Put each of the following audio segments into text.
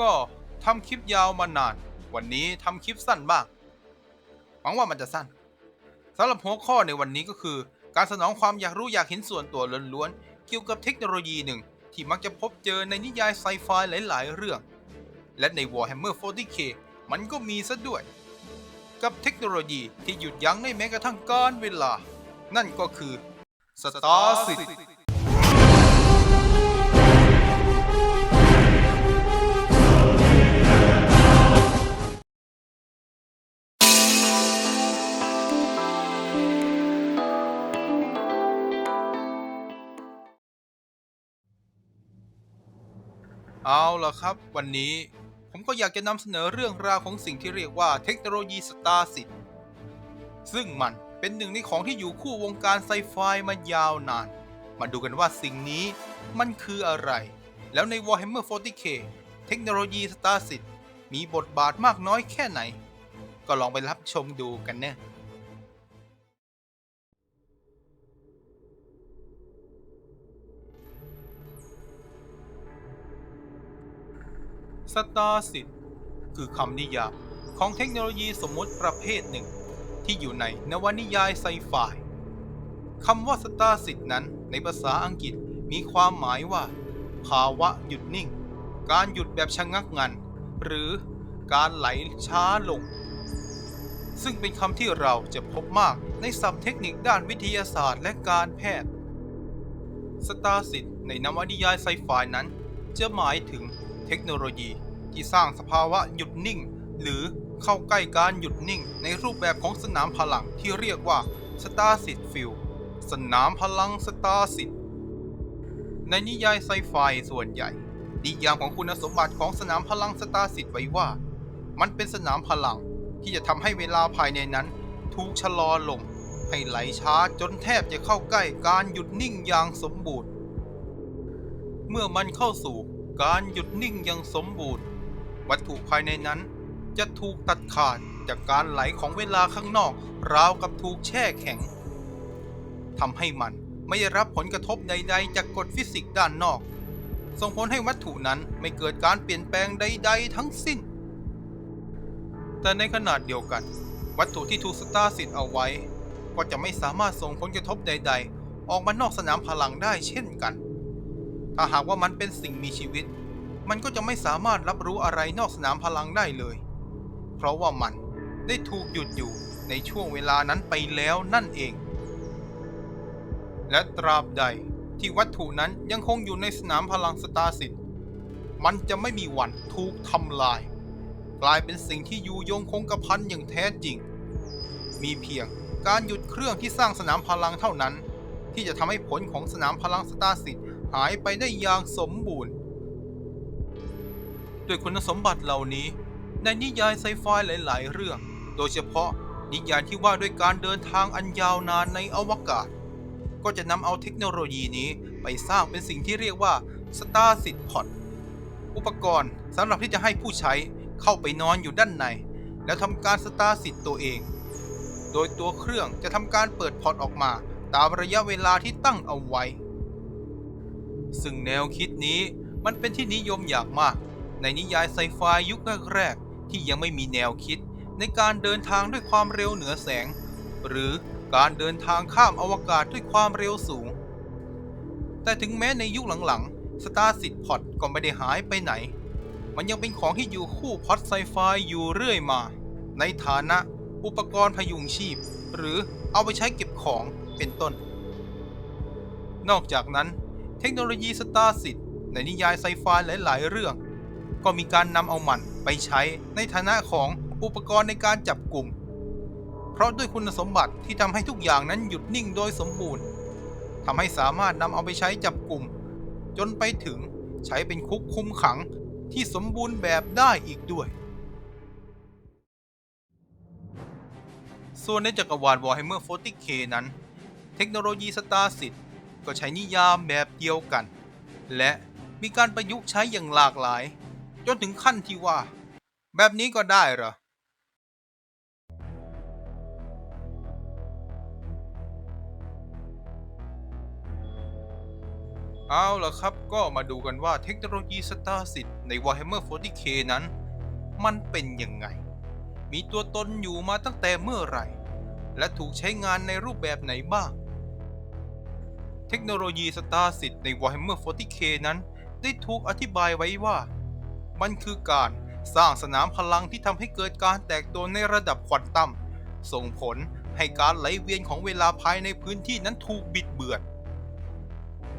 ก็ทำคลิปยาวมานาน วันนี้ทำคลิปสั้นบ้าง หวังว่ามันจะสั้นสำหรับหัวข้อในวันนี้ก็คือ การสนองความอยากรู้อยากเห็นส่วนตัวล้วนๆเกี่ยวกับเทคโนโลยีหนึ่ง ที่มักจะพบเจอในนิยายไซไฟหลาย ๆ เรื่อง และใน Warhammer 40k มันก็มีซะด้วย กับเทคโนโลยีที่หยุดยั้งได้แม้กระทั่งการเวลา นั่นก็คือ Star City เอาล่ะครับ วันนี้ผมก็อยากจะนำเสนอเรื่องราวของสิ่งที่เรียกว่าเทคโนโลยีสตาร์สิทซึ่งมันเป็นหนึ่งในของที่อยู่คู่วงการไซไฟมายาวนาน มาดูกันว่าสิ่งนี้มันคืออะไร แล้วใน Warhammer 40k เทคโนโลยีสตาร์สิทมีบทบาทมากน้อยแค่ไหน ก็ลองไปรับชมดูกันเนะ สตาร์สิทคือคำนิยามของเทคโนโลยีสมมติประเภทหนึ่ง ที่อยู่ในนวนิยายไซไฟคำว่าสตาร์สิทนั้นในภาษาอังกฤษมีความหมายว่า ภาวะหยุดนิ่ง การหยุดแบบชะงักงัน หรือการไหลช้าลง ซึ่งเป็นคำที่เราจะพบมากในศัพท์เทคนิคด้านวิทยาศาสตร์และการแพทย์ สตาร์สิทในนวนิยายไซไฟนั้น จะหมายถึงเทคโนโลยี ที่สร้างสภาวะหยุดนิ่ง หรือเข้าใกล้การหยุดนิ่ง ในรูปแบบของสนามพลังที่เรียกว่า Star s i t Field สนามพลัง Star s i t ในนิยายไซไฟส่วนใหญ่นิยามของคุณสมบัติของสนามพลัง Star s i t ไว้ว่า มันเป็นสนามพลังที่จะทำให้เวลาภายในนั้น ถูกชะลอลง ให้ไหลช้าจนแทบจะเข้าใกล้การหยุดนิ่งอย่างสมบูรณ์ เมื่อมันเข้าสู่การหยุดนิ่งอย่างสมบูรณ์ วัตถุภายในนั้น จะถูกตัดขาดจากการไหลของเวลาข้างนอก ราวกับถูกแช่แข็งทำให้มันไม่ได้รับผลกระทบใด ๆ จากกฎฟิสิกส์ด้านนอก ส่งผลให้วัตถุนั้นไม่เกิดการเปลี่ยนแปลงใด ๆ ทั้งสิ้น แต่ในขนาดเดียวกัน วัตถุที่ถูกสตาร์สิทธิ์เอาไว้ ก็จะไม่สามารถส่งผลกระทบใด ๆ ออกมานอกสนามพลังได้เช่นกัน ถ้าหากว่ามันเป็นสิ่งมีชีวิต มันก็จะไม่สามารถรับรู้อะไรนอกสนามพลังได้เลย เพราะว่ามันได้ถูกหยุดอยู่ในช่วงเวลานั้นไปแล้วนั่นเอง และตราบใดที่วัตถุนั้นยังคงอยู่ในสนามพลังสตาร์สิทธิ์มันจะไม่มีวันถูกทำลาย กลายเป็นสิ่งที่อยู่ยงคงกระพันอย่างแท้จริง มีเพียงการหยุดเครื่องที่สร้างสนามพลังเท่านั้น ที่จะทำให้ผลของสนามพลังสตาร์สิทธิ์หายไปได้อย่างสมบูรณ์ ด้วยคุณสมบัติเหล่านี้ ในนิยายไซไฟหลาย ๆ เรื่อง โดยเฉพาะนิยายที่ว่าด้วยการเดินทางอันยาวนานในอวกาศ ก็จะนำเอาเทคโนโลยีนี้ไปสร้างเป็นสิ่งที่เรียกว่า Star s i t Pod อุปกรณ์สำหรับที่จะให้ผู้ใช้เข้าไปนอนอยู่ด้านใน แล้วทำการ Star s i t ตัวเอง โดยตัวเครื่องจะทำการเปิดพอร์ตออกมา ตามระยะเวลาที่ตั้งเอาไว้ ซึ่งแนวคิดนี้มันเป็นที่นิยมอย่างมาก ในนิยายไซไฟยุคแรกๆที่ยังไม่มีแนวคิด ในการเดินทางด้วยความเร็วเหนือแสง หรือการเดินทางข้ามอวกาศด้วยความเร็วสูง แต่ถึงแม้ในยุคหลังๆ Star s i t Pod ก็ไม่ได้หายไปไหน มันยังเป็นของที่อยู่คู่พอดไซไฟอยู่เรื่อยมา ในฐานะอุปกรณ์พยุงชีพ หรือเอาไปใช้เก็บของเป็นต้น นอกจากนั้น เทคโนโลยีสตาร์สิทธ์ในนิยายไซไฟหลายๆ เรื่อง ก็มีการนำเอามันไปใช้ในฐานะของอุปกรณ์ในการจับกลุ่ม เพราะด้วยคุณสมบัติที่ทำให้ทุกอย่างนั้นหยุดนิ่งโดยสมบูรณ์ทำให้สามารถนำเอาไปใช้จับกลุ่ม จนไปถึงใช้เป็นคุกคุมขังที่สมบูรณ์แบบได้อีกด้วย ส่วนในจักรวาล Warhammer 40k นั้น เทคโนโลยีสตาร์สิทก็ใช้นิยามแบบเดียวกัน และมีการประยุกต์ใช้อย่างหลากหลาย จนถึงขั้นที่ว่า แบบนี้ก็ได้เหรอเอาล่ะครับก็มาดูกันว่าเทคโนโลยีสตาร์สิทใน Warhammer 40k นั้น มันเป็นยังไง มีตัวตนอยู่มาตั้งแต่เมื่อไหร่ และถูกใช้งานในรูปแบบไหนบ้าง เทคโนโลยีสตาร์สิทใน Warhammer 40k นั้น ได้ถูกอธิบายไว้ว่า มันคือการสร้างสนามพลังที่ทำให้เกิดการแตกตัวในระดับควอนตัม ส่งผลให้การไหลเวียนของเวลาภายในพื้นที่นั้นถูกบิดเบือน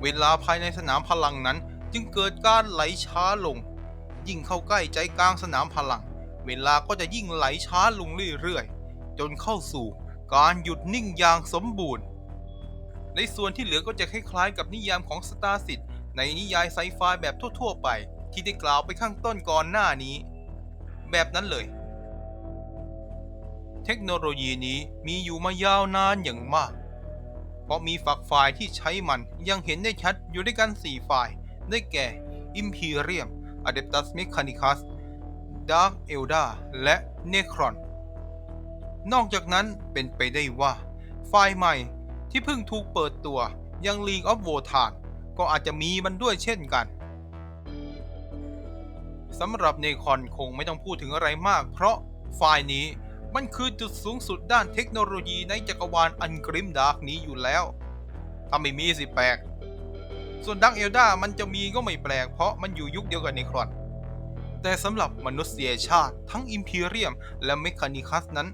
เวลาภายในสนามพลังนั้นจึงเกิดการไหลช้าลง ยิ่งเข้าใกล้ใจกลางสนามพลัง เวลาก็จะยิ่งไหลช้าลงเรื่อยๆ จนเข้าสู่การหยุดนิ่งอย่างสมบูรณ์ ในส่วนที่เหลือก็จะคล้ายๆ กับนิยามของสตาร์สิทในนิยายไซไฟแบบทั่ว ๆ ไป ที่ได้กล่าวไปข้างต้นก่อนหน้านี้ แบบนั้นเลย เทคโนโลยีนี้มีอยู่มายาวนานอย่างมาก เพราะมีฝักฝ่ายที่ใช้มันยังเห็นได้ชัดอยู่ด้วยกัน4ฝ่าย ได้แก่ Imperium Adeptus Mechanicus Dark Eldar และ Necron นอกจากนั้นเป็นไปได้ว่า ฝ่ายใหม่ที่เพิ่งถูกเปิดตัวยัง League of Wotan ก็อาจจะมีมันด้วยเช่นกัน สำหรับเนคอนคงไม่ต้องพูดถึงอะไรมาก เพราะฝ่ายนี้มันคือจุดสูงสุดด้านเทคโนโลยีในจักรวาลอันกริมดาร์กนี้อยู่แล้วถ้าไม่มีสิแปลก ส่วนดักเอลดามันจะมีก็ไม่แปลก เพราะมันอยู่ยุคเดียวกับเนครอน แต่สำหรับมนุษยชาติทั้งอิมพีเรียมและเมคานิคัสนั้น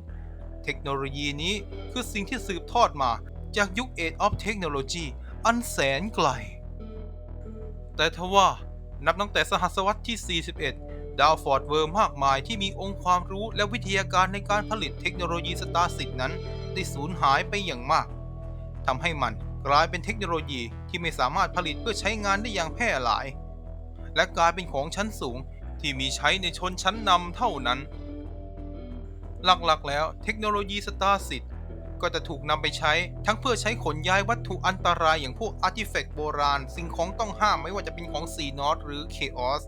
เทคโนโลยีนี้คือสิ่งที่สืบทอดมาจากยุค Age of Technology อันแสนไกล แต่ทว่า นับตั้งแต่สหัสวรรษที่ 41 ดาวฟอร์ดเวิร์มมากมายที่มีองค์ความรู้และวิทยาการในการผลิตเทคโนโลยีสตาร์สิทนั้น ได้สูญหายไปอย่างมากทำให้มันกลายเป็นเทคโนโลยีที่ไม่สามารถผลิตเพื่อใช้งานได้อย่างแพร่หลาย และกลายเป็นของชั้นสูงที่มีใช้ในชนชั้นนำเท่านั้น หลักๆ แล้วเทคโนโลยีสตาร์สิท ก็จะถูกนำไปใช้ ทั้งเพื่อใช้ขนย้ายวัตถุอันตรายอย่างพวกอาร์ติแฟกต์โบราณ สิ่งของต้องห้ามไม่ว่าจะเป็นของซีนอตหรือเคออส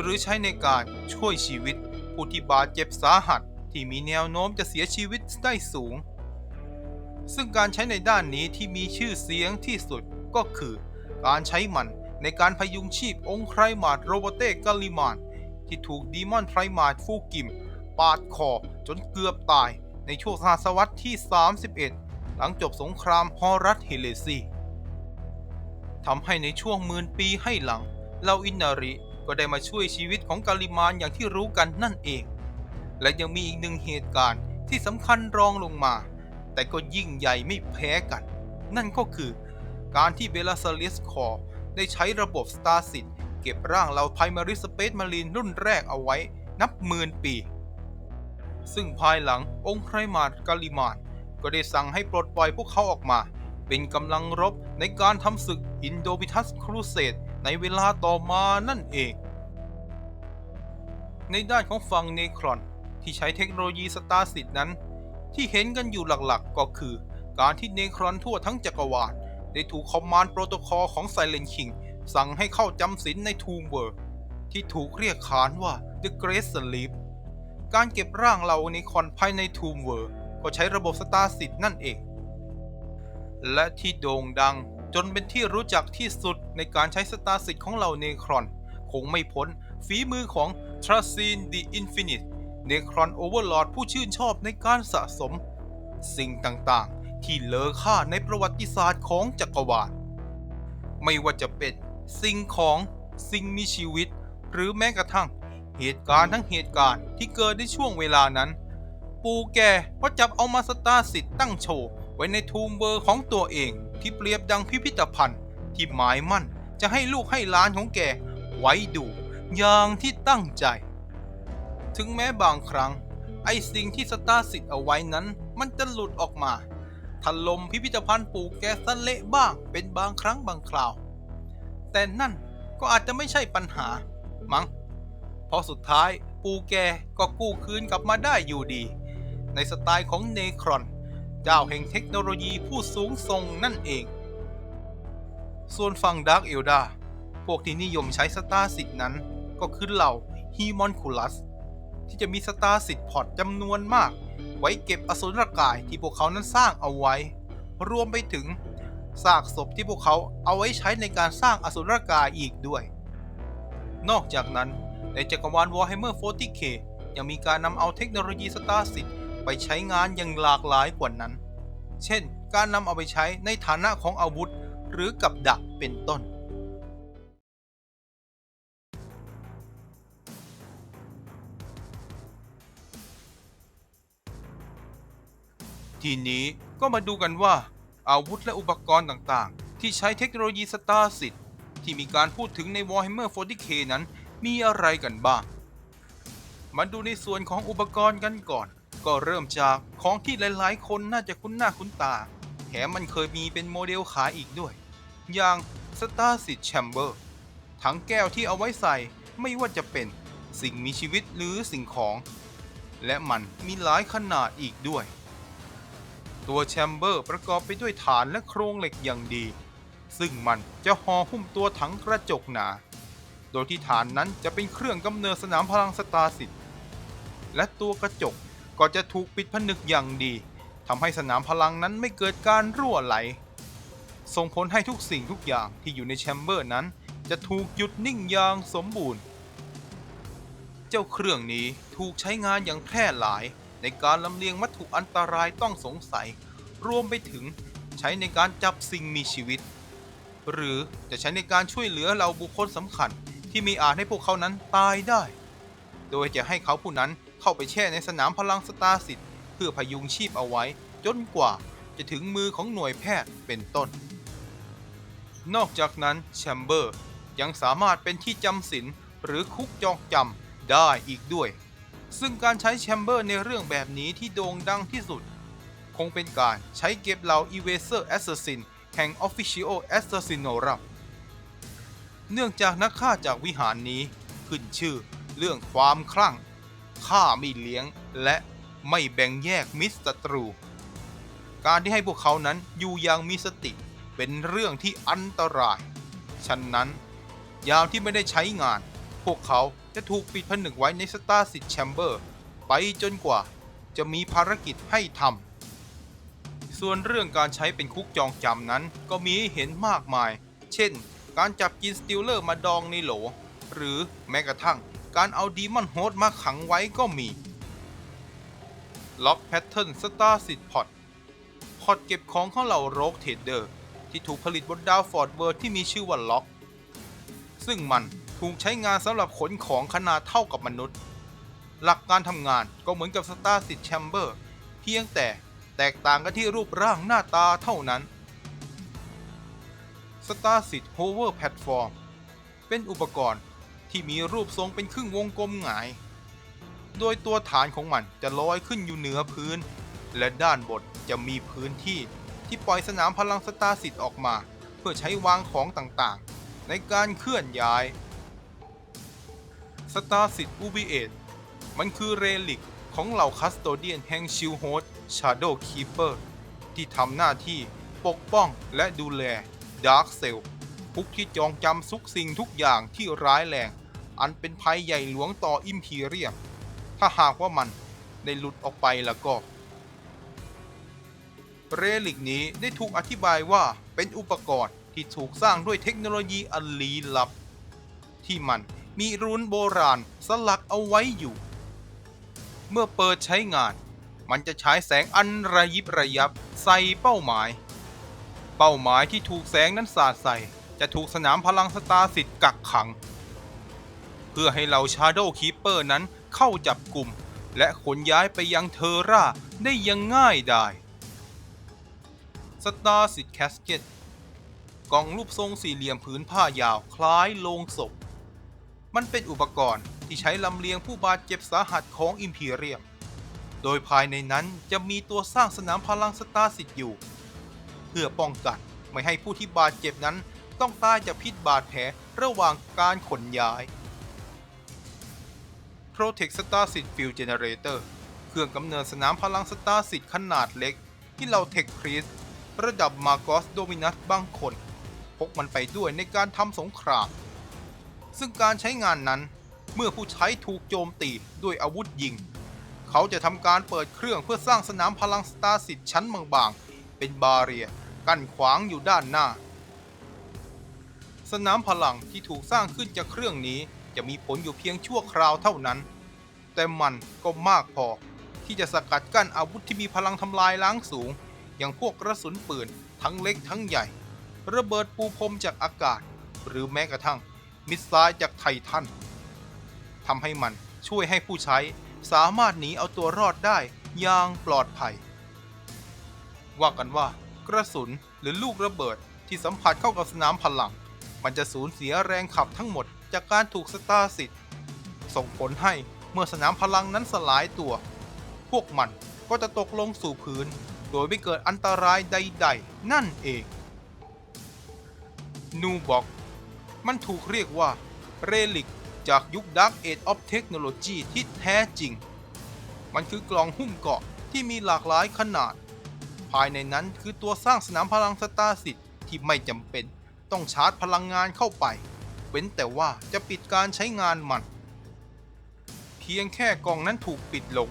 หรือใช้ในการช่วยชีวิต ผู้ที่บาดเจ็บสาหัส ที่มีแนวโน้มจะเสียชีวิตได้สูง ซึ่งการใช้ในด้านนี้ที่มีชื่อเสียงที่สุดก็คือ การใช้มันในการพยุงชีพองค์ไครมาดโรโบเตกาลิมานที่ถูกดีมอนไพรมาดฟูกิม ปาดคอจนเกือบตาย ในช่วงศตวรรษที่ 31 หลังจบสงครามฮอรัสเฮเลซีทำให้ในช่วงหมื่นปีให้หลังเหล่าอินนาริก็ได้มาช่วยชีวิตของกาลิมานอย่างที่รู้กันนั่นเอง และยังมีอีกหนึ่งเหตุการณ์ที่สำคัญรองลงมา แต่ก็ยิ่งใหญ่ไม่แพ้กัน นั่นก็คือการที่เบลาซาลิสคอร์ได้ใช้ระบบสตาร์สิทเก็บร่างเหล่าไพมาริสเปซมารีนรุ่นแรกเอาไว้นับหมื่นปี ซึ่งภายหลังองค์ไพรมาดกาลิมานก็ได้สั่งให้ปลดปล่อยพวกเขาออกมา เป็นกำลังรบในการทำศึกอินโดบิทัสครูเสดในเวลาต่อมานั่นเอง ในด้านของฝั่งเนครอนที่ใช้เทคโนโลยีสตาร์สิทนั้น ที่เห็นกันอยู่หลักๆ ก็คือ การที่เนครอนทั่วทั้งจักรวาลได้ถูกคอมมานด์โปรโตคอลของไซเลนคิงสั่งให้เข้าจำศีลในทูมเวิร์ที่ถูกเรียกขานว่า The Great Sleep การเก็บร่างเราในคอนภายในทูมเวิร์ก็ใช้ระบบสตาร์สิทนั่นเอง และที่โด่งดังจนเป็นที่รู้จักที่สุดในการใช้สตาร์สิทของเราเนครอน คงไม่พ้นฝีมือของทราซีนดีอินฟินิตเนครอนโอเวอร์ลอดผู้ชื่นชอบในการสะสม สิ่งต่างๆ ที่เลอค่าในประวัติศาสตร์ของจักรวาล ไม่ว่าจะเป็นสิ่งของสิ่งมีชีวิต หรือแม้กระทั่ง เหตุการณ์ทั้งเหตุการณ์ที่เกิดในช่วงเวลานั้น ปูแกก็จับเอามาสตาสิทธิ์ตั้งโชว์ ไว้ในทูมเบอร์ของตัวเองที่เปรียบดังพิพิธภัณฑ์ ที่หมายมั่นจะให้ลูกให้หล้านของแกไว้ดูอย่างที่ตั้งใจ ถึงแม้บางครั้ง ไอ้สิ่งที่สตาสิทธิ์เอาไว้นั้น มันจะหลุดออกมาถล่มพิพิธภัณฑ์ปู่แกสะเละบ้างเป็นบางครั้งบางคราว แต่นั่นก็อาจจะไม่ใช่ปัญหามั้ง เพราะสุดท้ายปูแกก็กู้คืนกลับมาได้อยู่ดี ในสไตล์ของเนครอน เจ้าแห่งเทคโนโลยีผู้สูงส่งนั่นเอง ส่วนฝั่งดาร์กเอลดาพวกที่นิยมใช้สตาร์สิทธิ์นั้น ก็คือเหล่าฮีมอนคูลัส ที่จะมีสตาร์สิทธิ์พอร์ตจำนวนมาก ไว้เก็บอสุรกายที่พวกเขานั้นสร้างเอาไว้ รวมไปถึงซากศพที่พวกเขาเอาไว้ใช้ในการสร้างอสุรกายอีกด้วย นอกจากนั้น ในจักรวาล Warhammer 40k ยังมีการนำเอาเทคโนโลยีสตาร์สิไปใช้งานอย่างหลากหลายกว่านั้น เช่น การนำเอาไปใช้ในฐานะของอาวุธ หรือกับดักเป็นต้น ทีนี้ก็มาดูกันว่า อาวุธและอุปกรณ์ต่างๆ ที่ใช้เทคโนโลยีสตาร์สิทที่มีการพูดถึงใน Warhammer 40k นั้น มีอะไรกันบ้าง มาดูในส่วนของอุปกรณ์กันก่อน ก็เริ่มจากของที่หลายๆ คนน่าจะคุ้นหน้าคุ้นตา แถมมันเคยมีเป็นโมเดลขายอีกด้วย อย่าง Star s i t Chamber ถังแก้วที่เอาไว้ใส่ไม่ว่าจะเป็นสิ่งมีชีวิตหรือสิ่งของ และมันมีหลายขนาดอีกด้วย ตัวแชมเบอร์ประกอบไปด้วยฐานและโครงเหล็กอย่างดี ซึ่งมันจะห่อหุ้มตัวถังกระจกหนา โดยที่ฐานนั้นจะเป็นเครื่องกำเนิดสนามพลังสตาร์สิทธิ์และตัวกระจกก็จะถูกปิดผนึกอย่างดีทำให้สนามพลังนั้นไม่เกิดการรั่วไหล ส่งผลให้ทุกสิ่งทุกอย่างที่อยู่ในแชมเบอร์นั้น จะถูกหยุดนิ่งอย่างสมบูรณ์ เจ้าเครื่องนี้ถูกใช้งานอย่างแพร่หลาย ในการลำเลียงวัตถุอันตรายต้องสงสัย รวมไปถึงใช้ในการจับสิ่งมีชีวิต หรือจะใช้ในการช่วยเหลือเหล่าบุคคลสำคัญ ที่มีอาจให้พวกเขานั้นตายได้ โดยจะให้เขาผู้นั้นเข้าไปแช่ในสนามพลังสตาร์สิทธิ์เพื่อพยุงชีพเอาไว้ จนกว่าจะถึงมือของหน่วยแพทย์เป็นต้น นอกจากนั้นแชมเบอร์ยังสามารถเป็นที่จำศีลหรือคุกจองจำได้อีกด้วย ซึ่งการใช้แชมเบอร์ในเรื่องแบบนี้ที่โด่งดังที่สุด คงเป็นการใช้เก็บเหล่า Eraser Assassin แห่ง Officio Assassinorum เนื่องจากนักฆ่าจากวิหารนี้ขึ้นชื่อเรื่องความคลั่งฆ่าไม่เลี้ยงและไม่แบ่งแยกมิตรศัตรู การที่ให้พวกเขานั้นอยู่อย่างมีสติเป็นเรื่องที่อันตราย ฉะนั้น ยามที่ไม่ได้ใช้งาน พวกเขาจะถูกปิดผนึกไว้ในสตาร์สิทแชมเบอร์ ไปจนกว่าจะมีภารกิจให้ทำส่วนเรื่องการใช้เป็นคุกจองจำนั้นก็มีให้เห็นมากมาย เช่น การจับกินสติลเลอร์มาดองในโหล หรือแม้กระทั่งการเอาดีมอนโฮสมาขังไว้ก็มี ล็อกแพทเทิร์นสตาร์สิทพอตพอตเก็บของของเหล่าโรกเทเดอร์ ที่ถูกผลิตบนดาวฟอร์ดเวิร์ที่มีชื่อว่าล็อก ซึ่งมันถูกใช้งานสำหรับขนของขนาดเท่ากับมนุษย์ หลักการทำงานก็เหมือนกับสตาร์สิทแชมเบอร์เพียงแต่แตกต่างกันที่รูปร่างหน้าตาเท่านั้น Star s i t Hover Platform เป็นอุปกรณ์ที่มีรูปทรงเป็นครึ่งวงกลมหงาย โดยตัวฐานของมันจะลอยขึ้นอยู่เหนือพื้น และด้านบนจะมีพื้นที่ที่ปล่อยสนามพลังสตาร์สิทออกมา เพื่อใช้วางของต่างๆ ในการเคลื่อนย้ายสตาร์สิทอูบีเอตมันคือเรลิกของเหล่าคัสโตเดียนแห่งชิลโฮสชาโดว์คีเปอร์ที่ทำหน้าที่ปกป้องและดูแล ดาร์กเซลพุกที่จองจำทุกสิ่งทุกอย่างที่ร้ายแรง อันเป็นภัยใหญ่หลวงต่ออิมพีเรียม ถ้าหากว่ามันได้หลุดออกไปแล้วก็ เรลิกนี้ได้ถูกอธิบายว่าเป็นอุปกรณ์ที่ถูกสร้างด้วยเทคโนโลยีอันลี้ลับ ที่มันมีรุนโบราณสลักเอาไว้อยู่ เมื่อเปิดใช้งาน มันจะฉายแสงอันระยิบระยับใส่เป้าหมาย เป้าหมายที่ถูกแสงนั้นสาดใส่ จะถูกสนามพลังสตาร์สิทธิ์กักขัง เพื่อให้เหล่าชาโดว์คีเปอร์นั้นเข้าจับกลุ่ม และขนย้ายไปยังเทอร่าได้อยังง่ายดายสตาร์สิทธิ์แคสเกตกล่องรูปทรงสี่เหลี่ยมผืนผ้ายาวคล้ายโลงศพ มันเป็นอุปกรณ์ที่ใช้ลำเลียงผู้บาดเจ็บสาหัสของอิมพีเรียม โดยภายในนั้นจะมีตัวสร้างสนามพลังสตาร์สิทธิ์อยู่ เพื่อป้องกัน ไม่ให้ผู้ที่บาดเจ็บนั้น ต้องตายจากพิษบาดแผลระหว่างการขนย้าย Protect Star s i t Field Generator เครื่องกำเนิดสนามพลังสตาร์สิทธิ์ขนาดเล็ก ที่เราเทคครีสระดับมา g กสโดมินัสบางคน พกมันไปด้วยในการทำสงคราม ซึ่งการใช้งานนั้นเมื่อผู้ใช้ถูกโจมตีด้วยอาวุธยิง เขาจะทำการเปิดเครื่องเพื่อสร้างสนามพลังสตาร์สิทธิ์ชั้นบางๆ เป็นบาเรียกั้นขวางอยู่ด้านหน้า สนามพลังที่ถูกสร้างขึ้นจากเครื่องนี้จะมีผลอยู่เพียงชั่วคราวเท่านั้น แต่มันก็มากพอ ที่จะสกัดกั้นอาวุธที่มีพลังทำลายล้างสูง อย่างพวกกระสุนปืนทั้งเล็กทั้งใหญ่ ระเบิดปูพรมจากอากาศ หรือแม้กระทั่ง มิสไซล์จากไททันทำให้มันช่วยให้ผู้ใช้สามารถหนีเอาตัวรอดได้อย่างปลอดภัย ว่ากันว่ากระสุนหรือลูกระเบิดที่สัมผัสเข้ากับสนามพลัง มันจะสูญเสียแรงขับทั้งหมดจากการถูกสตาร์สิทธิ์ส่งผลให้เมื่อสนามพลังนั้นสลายตัว พวกมันก็จะตกลงสู่พื้น โดยไม่เกิดอันตรายใด ๆ นั่นเอง นูบอกมันถูกเรียกว่าเรลิกจากยุค Dark Age of Technology ที่แท้จริง มันคือกล่องหุ้มเกาะที่มีหลากหลายขนาด ภายในนั้นคือตัวสร้างสนามพลังสตาร์สิทธิ์ที่ไม่จำเป็นต้องชาร์จพลังงานเข้าไป เว้นแต่ว่าจะปิดการใช้งานมัน เพียงแค่กล่องนั้นถูกปิดลง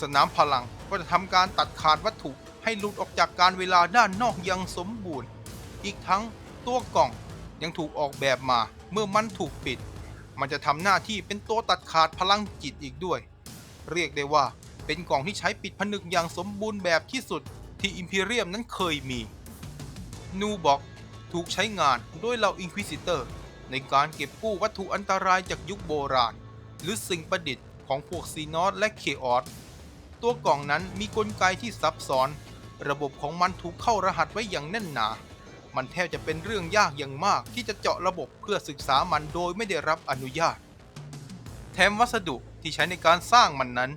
สนามพลังก็จะทำการตัดขาดวัตถุให้หลุดออกจากการเวลาด้านนอกอยังสมบูรณ์ อีกทั้งตัวกล่องยังถูกออกแบบมาเมื่อมันถูกปิด มันจะทำหน้าที่เป็นตัวตัดขาดพลังจิตอีกด้วย เรียกได้ว่าเป็นกล่องที่ใช้ปิดผนึกอย่างสมบูรณ์แบบที่สุด ที่อิมพีเรียมนั้นเคยมีนูบ็อกถูกใช้งานโดยเหล่าอินควิซิเตอร์ ในการเก็บกู้วัตถุอันตรายจากยุคโบราณ หรือสิ่งประดิษฐ์ของพวกซีนอสและเคออสตัวกล่องนั้นมีกลไกที่ซับซ้อน ระบบของมันถูกเข้ารหัสไว้อย่างแน่นหนา มันแทบจะเป็นเรื่องยากอย่างมากที่จะเจาะระบบเพื่อศึกษามันโดยไม่ได้รับอนุญาต แถมวัสดุที่ใช้ในการสร้างมันนั้น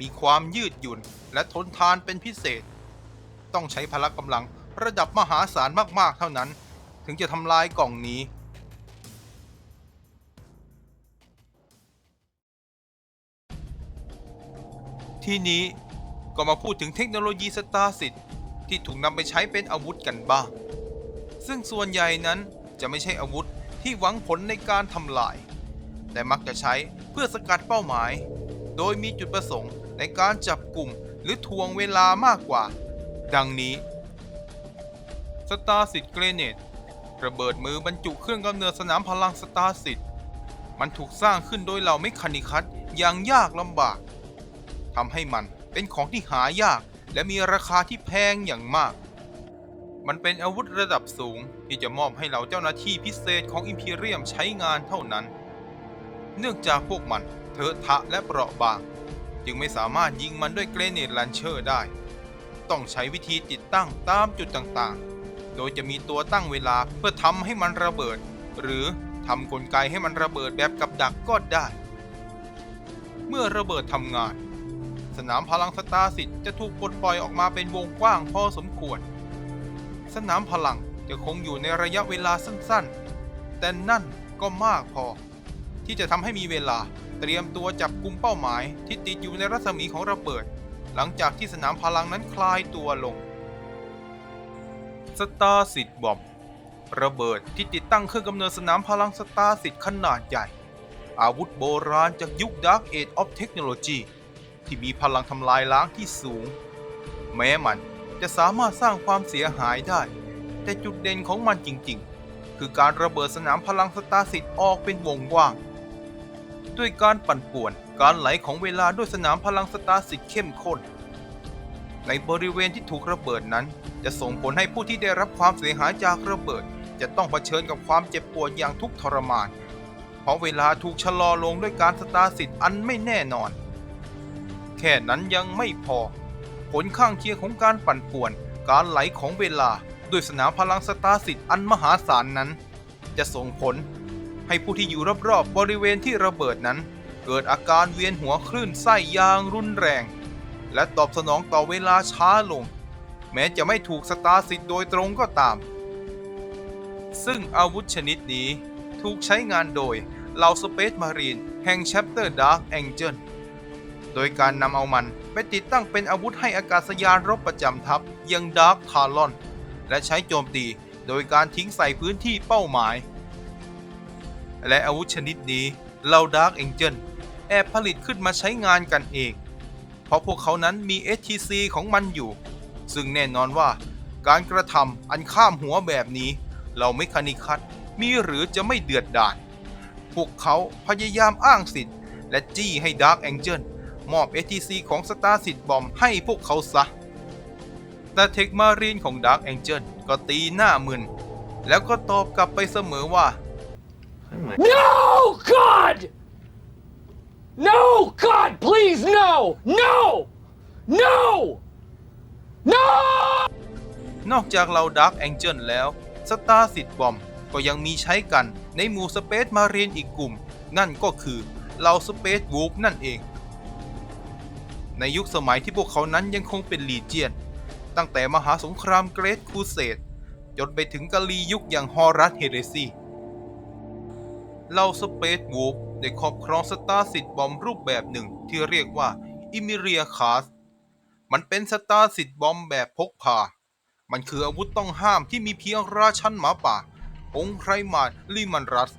มีความยืดหยุ่นและทนทานเป็นพิเศษ ต้องใช้พละกำลังระดับมหาศาลมากๆเท่านั้น ถึงจะทำลายกล่องนี้ ที่นี้ก็มาพูดถึงเทคโนโลยีสตาร์สิทธิ์ที่ถูกนำไปใช้เป็นอาวุธกันบ้าง ซึ่งส่วนใหญ่นั้นจะไม่ใช่อาวุธที่หวังผลในการทำลาย แต่มักจะใช้เพื่อสกัดเป้าหมาย โดยมีจุดประสงค์ในการจับกลุ่มหรือทวงเวลามากกว่า ดังนี้สตาร์สิทธ์เกรเนตระเบิดมือบรรจุเครื่องกำเนิดสนามพลังสตาร์สิทธ์มันถูกสร้างขึ้นโดยเหล่าเมคานิคัสอย่างยากลำบากทำให้มันเป็นของที่หายากและมีราคาที่แพงอย่างมาก มันเป็นอาวุธระดับสูงที่จะมอบให้เหล่าเจ้าหน้าที่พิเศษของอิมพีเรียมใช้งานเท่านั้น เนื่องจากพวกมันเถอะทะและเปราะบาง จึงไม่สามารถยิงมันด้วยเกรเนตลันเชอร์ได้ ต้องใช้วิธีติดตั้งตามจุดต่างๆ โดยจะมีตัวตั้งเวลาเพื่อทำให้มันระเบิด หรือทำกลไกให้มันระเบิดแบบกับดักก็ได้ เมื่อระเบิดทำงาน สนามพลังสตาร์สิทธิ์จะถูกปลดปล่อยออกมาเป็นวงกว้างพอสมควร สนามพลังจะคงอยู่ในระยะเวลาสั้นๆ แต่นั่นก็มากพอ ที่จะทำให้มีเวลาเตรียมตัวจับกลุ่มเป้าหมายที่ติดอยู่ในรัศมีของระเบิด หลังจากที่สนามพลังนั้นคลายตัวลง สตาร์สิทธิ์บอมระเบิดที่ติดตั้งเครื่องกำเนิดสนามพลังสตาร์สิทธิ์ขนาดใหญ่ อาวุธโบราณจากยุค Dark Age of Technology ที่มีพลังทำลายล้างที่สูง แม้มันจะสามารถสร้างความเสียหายได้ แต่จุดเด่นของมันจริงๆ คือการระเบิดสนามพลังสตาร์สิทธิ์ออกเป็นวงกว้าง ด้วยการปั่นป่วน การไหลของเวลาด้วยสนามพลังสตาร์สิทธิ์เข้มข้น ในบริเวณที่ถูกระเบิดนั้น จะส่งผลให้ผู้ที่ได้รับความเสียหายจากระเบิด จะต้องเผชิญกับความเจ็บปวดอย่างทุกทรมาน เพราะเวลาถูกชะลอลงด้วยการสตาร์สิทธิ์อันไม่แน่นอน แค่นั้นยังไม่พอ ผลข้างเคียงของการปั่นป่วน การไหลของเวลาด้วยสนามพลังสตาร์สิทธิ์อันมหาศาลนั้น จะส่งผล ให้ผู้ที่อยู่รอบๆบริเวณที่ระเบิดนั้น เกิดอาการเวียนหัวคลื่นไส้อย่างรุนแรง และตอบสนองต่อเวลาช้าลง แม้จะไม่ถูกสตาร์สิทธิ์โดยตรงก็ตาม ซึ่งอาวุธชนิดนี้ถูกใช้งานโดยเหล่าสเปซมารีนแห่ง Chapter Dark Angel โดยการนำเอามันไปติดตั้งเป็นอาวุธให้อากาศยานรบประจำทัพย่าง Dark Talon และใช้โจมตีโดยการทิ้งใส่พื้นที่เป้าหมาย และอาวุธชนิดนี้เหล่า Dark Angel แอบผลิตขึ้นมาใช้งานกันเอง เพราะพวกเขานั้นมี STC ของมันอยู่ ซึ่งแน่นอนว่า การกระทำอันข้ามหัวแบบนี้เราไม่คณิคัดมีหรือจะไม่เดือดดาลพวกเขาพยายามอ้างสิทธิ์และจี้ให้ดาร์กแองเจิลมอบ ATC ของสตาร์สิทธิ์บอมให้พวกเขาซะ แต่เทคมารีนของดาร์กแองเจิลก็ตีหน้ามึน แล้วก็ตอบกลับไปเสมอว่า No, God! No, God, please, no! No! No! No! นอกจากเราดาร์กแองเจิลแล้วสตาร์สิทธิ์บอมก็ยังมีใช้กันในหมู่สเปซมารีนอีกกลุ่ม นั่นก็คือเราสเปซวูฟนั่นเอง ในยุคสมัยที่พวกเขานั้นยังคงเป็นลีเจียน ตั้งแต่มหาสงครามเกรทครูเสดจนไปถึงกาลียุคอย่างฮอรัสเฮเรซี เราสเปซวูฟได้ครอบครองสตาร์สิทธิ์บอมรูปแบบหนึ่งที่เรียกว่าอิมิเรียคาส มันเป็นสตาร์สิทธิ์บอมแบบพกพา มันคืออาวุธต้องห้ามที่มีเพียงราชันหมาป่า องค์ไครมาดลิมันรัส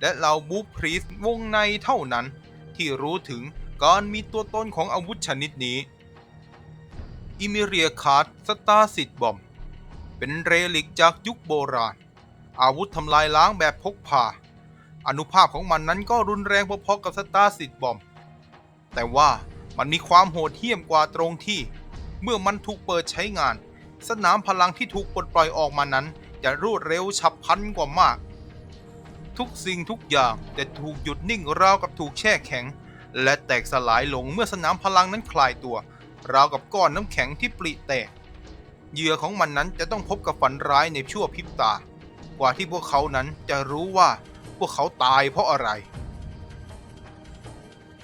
และเหล่าบูพรีสวงในเท่านั้น ที่รู้ถึงการมีตัวตนของอาวุธชนิดนี้ อิมิเรียคาร์ดสตาร์สิทธิ์บอม เป็นเรลิกจากยุคโบราณ อาวุธทำลายล้างแบบพกพา อนุภาพของมันนั้นก็รุนแรงพอๆกับสตาร์สิทบอม แต่ว่ามันมีความโหดเหี้ยมกว่าตรงที่ เมื่อมันถูกเปิดใช้งาน สนามพลังที่ถูกปลดปล่อยออกมานั้น จะรวดเร็วฉับพลันกว่ามาก ทุกสิ่งทุกอย่างจะถูกหยุดนิ่งราวกับถูกแช่แข็ง และแตกสลายลงเมื่อสนามพลังนั้นคลายตัว ราวกับก้อนน้ำแข็งที่ปริแตกเหยื่อของมันนั้นจะต้องพบกับฝันร้ายในชั่วพริบตา กว่าที่พวกเขานั้นจะรู้ว่า วกเขาตายเพราะอะไร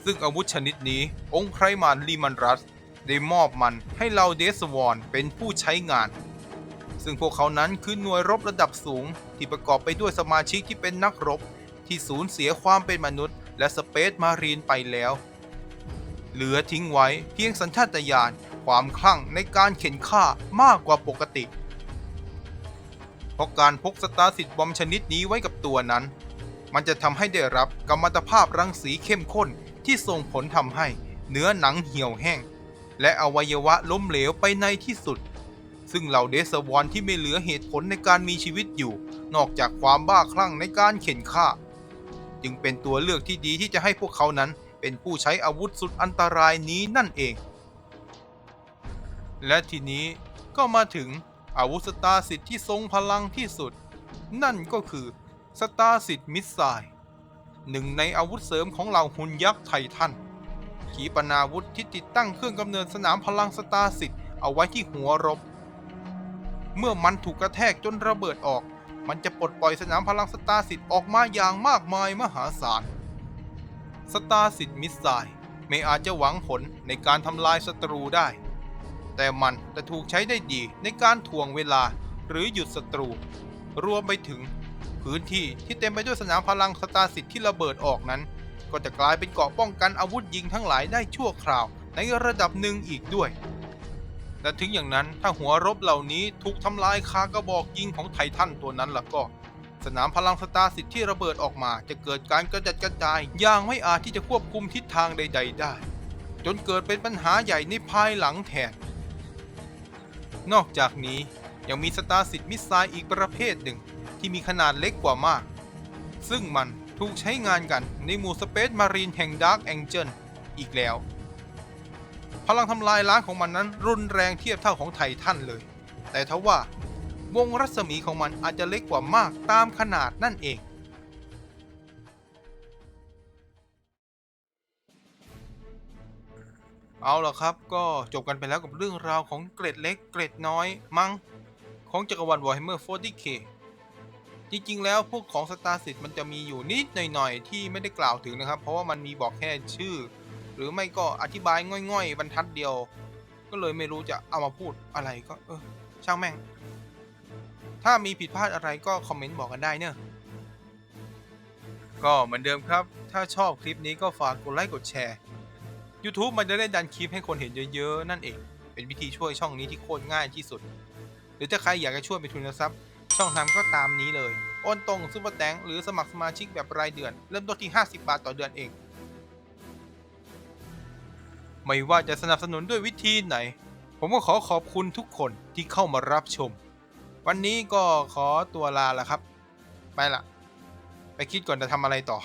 ซึ่งอาวุธชนิดนี้องค์ไพรมานลีมันรัสได้มอบมันให้เหล่าเดสวอนเป็นผู้ใช้งาน ซึ่งพวกเขานั้นคือหน่วยรบระดับสูงที่ประกอบไปด้วยสมาชิกที่เป็นนักรบ ที่สูญเสียความเป็นมนุษย์ และสเปซมารีนไปแล้ว เหลือทิ้งไว้เพียงสัญชาตญาณความคลั่งในการเข็นฆ่ามากกว่าปกติ เพราะการพกสตาร์สิทธ์บอมชนิดนี้ไว้กับตัวนั้น มันจะทำให้ได้รับกัมมันตภาพรังสีเข้มข้นที่ส่งผลทำให้เนื้อหนังเหี่ยวแห้ง และอวัยวะล้มเหลวไปในที่สุด ซึ่งเหล่าเดสวอนที่ไม่เหลือเหตุผลในการมีชีวิตอยู่ นอกจากความบ้าคลั่งในการเข็นฆ่า จึงเป็นตัวเลือกที่ดีที่จะให้พวกเขานั้นเป็นผู้ใช้อาวุธสุดอันตรายนี้นั่นเอง และทีนี้ก็มาถึงอาวุธสตาสิทธิ์ที่ทรงพลังที่สุด นั่นก็คือ สตาร์สิทมิสไซล์หนึ่งในอาวุธเสริมของเหล่าหุ่นยักษ์ไททันขีปนาวุธที่ติดตั้งเครื่องกำเนิดสนามพลังสตาร์สิทเอาไว้ที่หัวรบ เมื่อมันถูกกระแทกจนระเบิดออก มันจะปลดปล่อยสนามพลังสตาร์สิทออกมาอย่างมากมายมหาศาล สตาร์สิทมิสไซล์ไม่อาจจะหวังผลในการทำลายศัตรูได้ แต่มันจะถูกใช้ได้ดีในการถ่วงเวลาหรือหยุดศัตรู รวมไปถึง พื้นที่ที่เต็มไปด้วยสนามพลังสตาร์สิทธิ์ที่ระเบิดออกนั้น ก็จะกลายเป็นเกราะป้องกันอาวุธยิงทั้งหลายได้ชั่วคราว ในระดับหนึ่งอีกด้วยและถึงอย่างนั้นถ้าหัวรบเหล่านี้ถูกทำลายคากระบอกยิงของไททันตัวนั้นล้วก็ สนามพลังสตาร์สิทธิ์ที่ระเบิดออกมาจะเกิดการกระจัดกระจายอย่างไม่อาจที่จะควบคุมทิศทางใด ๆ ได้ จนเกิดเป็นปัญหาใหญ่ในภายหลังแทน นอกจากนี้ยังมีสตาร์สิทธิ์มิสไซล์อีกประเภทหนึ่ง ที่มีขนาดเล็กกว่ามาก ซึ่งมันถูกใช้งานกันในหมู่สเปซมารีนแห่งดาร์กแองเจิลอีกแล้ว พลังทำลายล้างของมันนั้นรุนแรงเทียบเท่าของไททันเลย แต่ทว่าวงรัศมีของมันอาจจะเล็กกว่ามากตามขนาดนั่นเองเอาล่ะครับ ก็จบกันไปแล้วกับเรื่องราวของเกรดเล็กเกรดน้อยมั้งของจักรวาล Warhammer 40k จริงๆ แล้วพวกของ Star s i t มันจะมีอยู่นิดหน่อยๆ ที่ไม่ได้กล่าวถึงนะครับ เพราะว่ามันมีบอกแค่ชื่อ หรือไม่ก็อธิบายง่อยๆ บรรทัดเดียว ก็เลยไม่รู้จะเอามาพูดอะไรก็เออช่างแม่ง ถ้ามีผิดพลาดอะไรก็คอมเมนต์บอกกันได้เนอะก็เหมือนเดิมครับ ถ้าชอบคลิปนี้ก็ฝากกดไลค์กดแชร์ YouTube มันจะได้ดันคลิปให้คนเห็นเยอะๆ นั่นเอง เป็นวิธีช่วยช่องนี้ที่โคตรง่ายที่สุด หรือถ้าใครอยากจะช่วยเป็นทุนทรัพย์ ช่องทางก็ตามนี้เลย โอนตรงซุปเปอร์แตงหรือสมัครสมาชิกแบบรายเดือน เริ่มต้นที่ 50 บาทต่อเดือนเอง ไม่ว่าจะสนับสนุนด้วยวิธีไหน ผมก็ขอขอบคุณทุกคนที่เข้ามารับชม วันนี้ก็ขอตัวลาแล้วครับ ไปละ ไปคิดก่อนจะทำอะไรต่อ